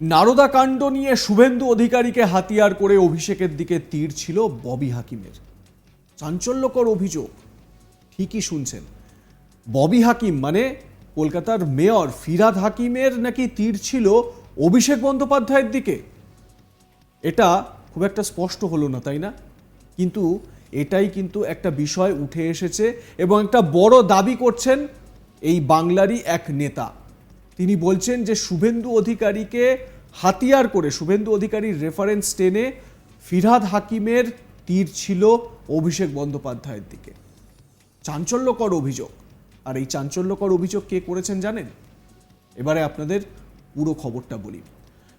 নারদা কাণ্ড নিয়ে শুভেন্দু অধিকারীকে হাতিয়ার করে অভিষেকের দিকে তীর ছিল ববি হাকিমের। চাঞ্চল্যকর অভিযোগ, ঠিকই শুনছেন। ববি হাকিম মানে কলকাতার মেয়র ফিরাদ হাকিমের নাকি তীর ছিল অভিষেক বন্দ্যোপাধ্যায়ের দিকে? এটা খুব একটা স্পষ্ট হলো না, তাই না? কিন্তু এটাই কিন্তু একটা বিষয় উঠে এসেছে এবং একটা বড় দাবি করছেন এই বাংলারই এক নেতা। তিনি বলছেন যে শুভেন্দু অধিকারীকে হাতিয়ার করে, শুভেন্দু অধিকারীর রেফারেন্স টেনে ফিরহাদ হাকিমের তীর ছিল অভিষেক বন্দ্যোপাধ্যায়ের দিকে। চাঞ্চল্যকর অভিযোগ। আর এই চাঞ্চল্যকর অভিযোগ কে করেছেন জানেন? এবারে আপনাদের পুরো খবরটা বলি।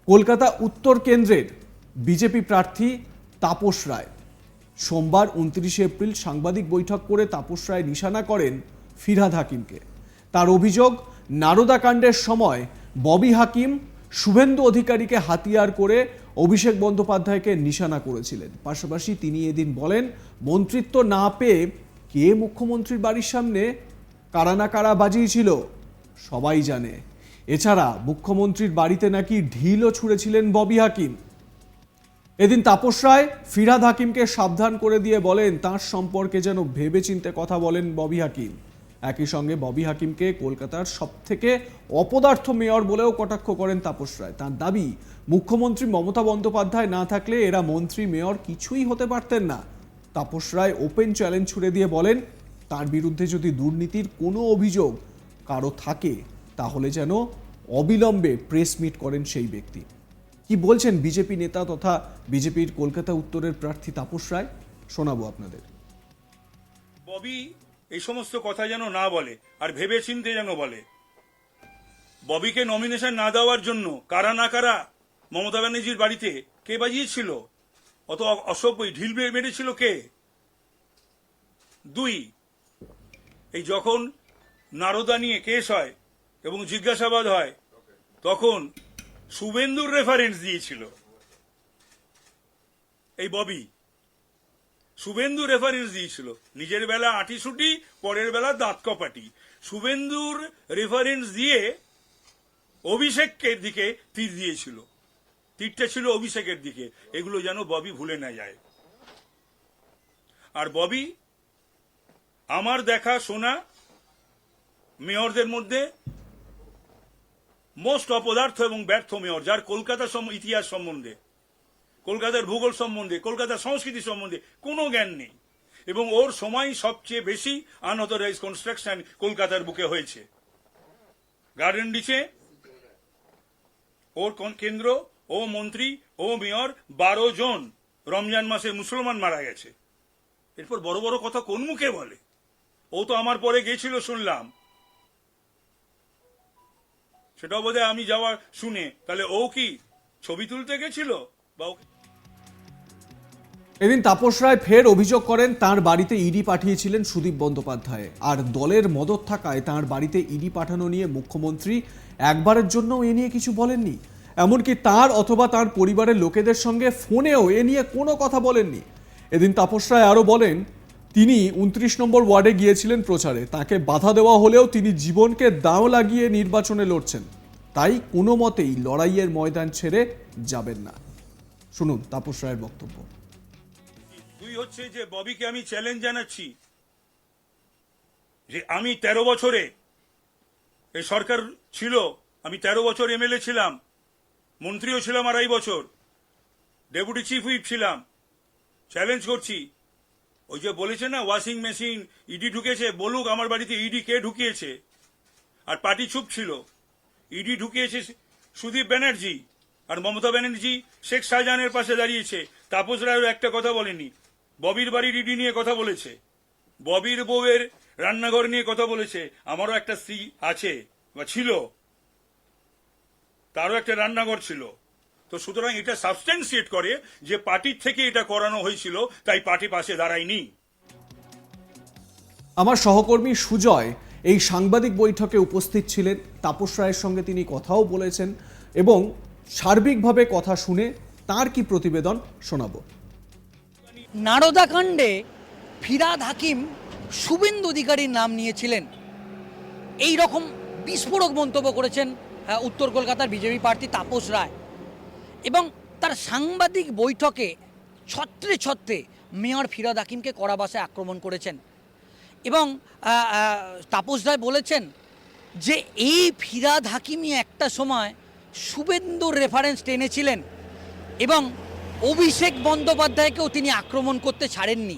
কলকাতা উত্তর কেন্দ্রের বিজেপি প্রার্থী তাপস রায় সোমবার উনত্রিশে এপ্রিল সাংবাদিক বৈঠক করে তাপস রায় নিশানা করেন ফিরহাদ হাকিমকে। তার অভিযোগ নারদা কাণ্ডের সময় ববি হাকিম শুভেন্দু অধিকারীকে হাতিয়ার করে অভিষেক বন্দ্যোপাধ্যায়কে নিশানা করেছিলেন। পাশাপাশি তিনি এদিন বলেন, মন্ত্রিত্ব না পেয়ে কে মুখ্যমন্ত্রীর বাড়ির সামনে কারা না কারা বাজিয়েছিল, সবাই জানে। এছাড়া মুখ্যমন্ত্রীর বাড়িতে নাকি ঢিলও ছুঁড়েছিলেন ববি হাকিম। এদিন তাপস রায় ফিরাদ হাকিমকে সাবধান করে দিয়ে বলেন, তার সম্পর্কে যেন ভেবেচিন্তে কথা বলেন ববি হাকিম। একই সঙ্গে ববি হাকিমকে কলকাতার সব থেকে অপদার্থ মেয়র বলেও কটাক্ষ করেন তাপস রায়। তার দাবি, মুখ্যমন্ত্রী মমতা বন্দ্যোপাধ্যায় না থাকলে এরা মন্ত্রী, মেয়র কিছুই হতে পারতেন না। তাপস রায় ওপেন চ্যালেঞ্জ ছুড়ে দিয়ে বলেন, তার বিরুদ্ধে যদি দুর্নীতির কোনো অভিযোগ কারও থাকে, তাহলে যেন অবিলম্বে প্রেস মিট করেন সেই ব্যক্তি। কি বলছেন বিজেপি নেতা তথা বিজেপির কলকাতা উত্তরের প্রার্থী তাপস রায়? শোনাবো আপনাদের। ববি এই সমস্ত কথা যেন না বলে, আর ভেবে চিনতে যেন বলে। ববিকে নমিনেশন না দেওয়ার জন্য কারা না কারা মমতা ব্যানার্জির বাড়িতে কে বাজিয়েছিল? অত অ- অসভ্যই ঢিল মেরে- মেরেছিল কে? দুই, এই যখন নারদা নিয়ে কেস হয় এবং জিজ্ঞাসাবাদ হয়, তখন শুভেন্দুর রেফারেন্স দিয়েছিল। এই ববি শুভেন্দু রেফারেন্স দিয়েছিল। নিজের বেলা আটি সুটি, পরের বেলা দাঁত কপাটি। শুভেন্দুর রেফারেন্স দিয়ে অভিষেকের দিকে তীর দিয়েছিল। তীরটা ছিল অভিষেকের দিকে। এগুলো যেন ববি ভুলে না যায়। আর ববি, আমার দেখা শোনা মেয়রদের মধ্যে মোস্ট অপদার্থ এবং ব্যর্থ মেয়র, যার কলকাতা ইতিহাস সম্বন্ধে কলকাতার ভূগোল সম্বন্ধে, কলকাতার সংস্কৃতি সম্বন্ধে কোনো জ্ঞান নেই। এবং ওর সময় সবচেয়ে বেশি আনঅথরাইজ কনস্ট্রাকশন কলকাতার বুকে হয়েছে। গার্ডেন ডিচে ওর কেন্দ্র, ও মন্ত্রী, ও মেয়র, বারো জন রমজান মাসে মুসলমান মারা গেছে। এরপর বড় বড় কথা কোন মুখে বলে? ও তো আমার পরে গেছিল শুনলাম। সেটাও বোধহয় আমি যাওয়া শুনে। তাহলে ও কি ছবি তুলতে গেছিল? বা ওকে এদিন তাপস রায় ফের অভিযোগ করেন, তার বাড়িতে ইডি পাঠিয়েছিলেন সুদীপ বন্দ্যোপাধ্যায়। আর দলের মদত থাকায় তার বাড়িতে ইডি পাঠানো নিয়ে মুখ্যমন্ত্রী একবারের জন্য এ নিয়ে কিছু বলেননি। এমনকি তার অথবা তার পরিবারের লোকেদের সঙ্গে ফোনেও এ নিয়ে কোনো কথা বলেননি। এদিন তাপস রায় আরও বলেন, তিনি উনত্রিশ নম্বর ওয়ার্ডে গিয়েছিলেন প্রচারে। তাকে বাধা দেওয়া হলেও তিনি জীবনকে দাও লাগিয়ে নির্বাচনে লড়ছেন। তাই কোনো মতেই লড়াইয়ের ময়দান ছেড়ে যাবেন না। শুনুন তাপস রায়ের বক্তব্য। হচ্ছে যে ববিকে আমি চ্যালেঞ্জ জানাচ্ছি যে আমি তেরো বছরে এই সরকার ছিল, আমি তেরো বছর এমএলএ ছিলাম, মন্ত্রীও ছিলাম আড়াই বছর ডেপুটি চিফ হুইপ ছিলাম চ্যালেঞ্জ করছি। ওই যে বলেছে না ওয়াশিং মেশিন ইডি ঢুকেছে, বলুক আমার বাড়িতে ইডি কে ঢুকিয়েছে? আর পার্টি চুপ ছিল। ইডি ঢুকিয়েছে সুদীপ ব্যানার্জি, আর মমতা ব্যানার্জি শেখ শাহজাহানের পাশে দাঁড়িয়েছে। তাপস রায়ও একটা কথা বলেনি। ববির বাড়ির ইডি নিয়ে কথা বলেছে। ববির বউয়ের রান্নাঘর নিয়ে কথা বলেছে। আমারও একটা স্ত্রী আছে, বা ছিল। তারও একটা রান্নাঘর ছিল। তো সুতরাং এটা সাবস্টেন্সিয়েট করে যে পার্টির থেকে এটা করানো হয়েছিল, তাই পার্টি পাশে দাঁড়ায়নি। আমার সহকর্মী সুজয় এই সাংবাদিক বৈঠকে উপস্থিত ছিলেন। তাপস রায়ের সঙ্গে তিনি কথাও বলেছেন এবং সার্বিকভাবে কথা শুনে তার কি প্রতিবেদন শোনাবো। নারদাকাণ্ডে ফিরাদ হাকিম শুভেন্দু অধিকারীর নাম নিয়েছিলেন। এই রকম বিস্ফোরক মন্তব্য করেছেন উত্তর কলকাতার বিজেপি প্রার্থী তাপস রায়। এবং তার সাংবাদিক বৈঠকে ছত্রে ছত্রে মেয়র ফিরাদ হাকিমকে কড়া আক্রমণ করেছেন। এবং তাপস রায় বলেছেন যে এই ফিরাদ হাকিমই একটা সময় শুভেন্দুর রেফারেন্স টেনেছিলেন। এবং অভিষেক বন্দ্যোপাধ্যায়কেও তিনি আক্রমণ করতে ছাড়েননি।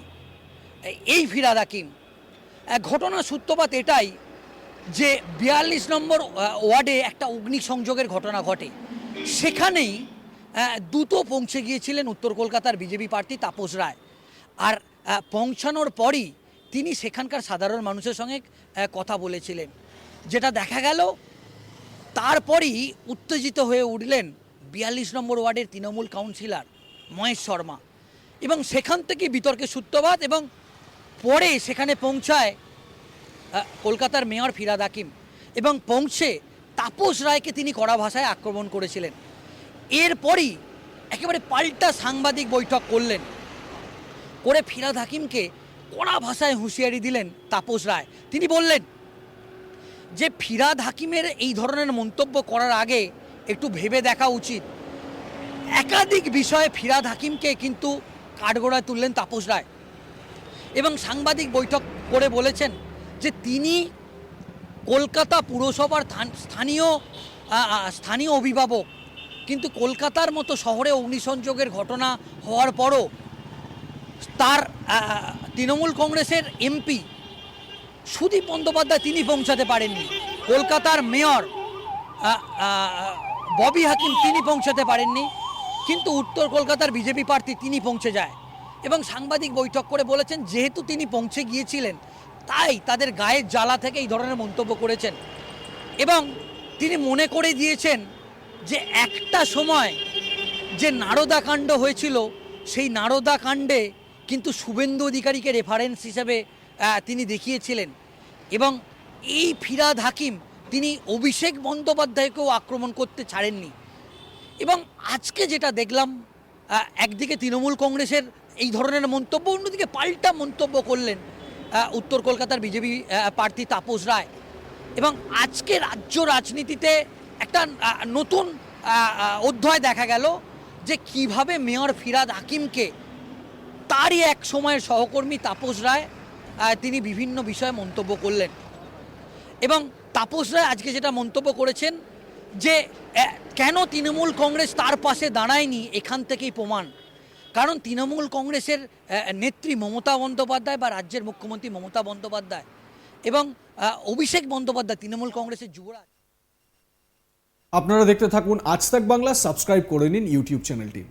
এই ফিরাদ হাকিম ঘটনার সূত্রপাত এটাই যে বিয়াল্লিশ নম্বর ওয়ার্ডে একটা অগ্নিসংযোগের ঘটনা ঘটে। সেখানেই দ্রুত পৌঁছে গিয়েছিলেন উত্তর কলকাতার বিজেপি প্রার্থী তাপস রায়। আর পৌঁছানোর পরই তিনি সেখানকার সাধারণ মানুষের সঙ্গে কথা বলেছিলেন। যেটা দেখা গেল, তারপরই উত্তেজিত হয়ে উঠলেন বিয়াল্লিশ নম্বর ওয়ার্ডের তৃণমূল কাউন্সিলর। মহেশ শর্মা। এবং সেখান থেকে বিতর্কের সূত্রপাত এবং পরে সেখানে পৌঁছায় কলকাতার মেয়র ফিরাদ হাকিম। এবং পৌঁছে তাপস রায়কে তিনি কড়া ভাষায় আক্রমণ করেছিলেন। এরপরই একেবারে পাল্টা সাংবাদিক বৈঠক করলেন। করে ফিরাদ হাকিমকে কড়া ভাষায় হুঁশিয়ারি দিলেন তাপস রায়। তিনি বললেন, যে ফিরাদ হাকিমের এই ধরনের মন্তব্য করার আগে একটু ভেবে দেখা উচিত। একাধিক বিষয়ে ফিরাদ হাকিমকে কিন্তু কাঠগড়ায় তুললেন তাপস রায়। এবং সাংবাদিক বৈঠক করে বলেছেন যে তিনি কলকাতা পুরসভার স্থানীয় স্থানীয় অভিভাবক। কিন্তু কলকাতার মতো শহরে অগ্নিসংযোগের ঘটনা হওয়ার পরও তার তৃণমূল কংগ্রেসের এমপি সুদীপ বন্দ্যোপাধ্যায় তিনি পৌঁছাতে পারেননি। কলকাতার মেয়র ববি হাকিম তিনি পৌঁছাতে পারেননি। কিন্তু উত্তর কলকাতার বিজেপি প্রার্থী তিনি পৌঁছে যায়। এবং সাংবাদিক বৈঠক করে বলেছেন, যেহেতু তিনি পৌঁছে গিয়েছিলেন, তাই তাদের গায়ের জ্বালা থেকে এই ধরনের মন্তব্য করেছেন। এবং তিনি মনে করে দিয়েছেন যে একটা সময় যে নারদা কাণ্ড হয়েছিল, সেই নারদা কাণ্ডে কিন্তু শুভেন্দু অধিকারীকে রেফারেন্স হিসেবে তিনি দেখিয়েছিলেন। এবং এই ফিরাদ হাকিম, তিনি অভিষেক বন্দ্যোপাধ্যায়কেও আক্রমণ করতে ছাড়েননি। এবং আজকে যেটা দেখলাম একদিকে তৃণমূল কংগ্রেসের এই ধরনের মন্তব্য, অন্যদিকে পাল্টা মন্তব্য করলেন উত্তর কলকাতার বিজেপি প্রার্থী তাপস রায়। এবং আজকে রাজ্য রাজনীতিতে একটা নতুন অধ্যায় দেখা গেল যে কীভাবে মেয়র ফিরাদ হাকিমকে তারই এক সময়ের সহকর্মী তাপস রায় তিনি বিভিন্ন বিষয়ে মন্তব্য করলেন। এবং তাপস রায় আজকে যেটা মন্তব্য করেছেন যে কেন তৃণমূল কংগ্রেস তার পাশে দাঁড়ায়নি? এখান থেকেই প্রমাণ। কারণ তৃণমূল কংগ্রেসের নেত্রী মমতা বন্দ্যোপাধ্যায় বা রাজ্যের মুখ্যমন্ত্রী মমতা বন্দ্যোপাধ্যায় এবং অভিষেক বন্দ্যোপাধ্যায় তৃণমূল কংগ্রেসের যুবরাজ। আপনারা দেখতে থাকুন আজ তাক বাংলা, সাবস্ক্রাইব করে নিন ইউটিউব চ্যানেলটি।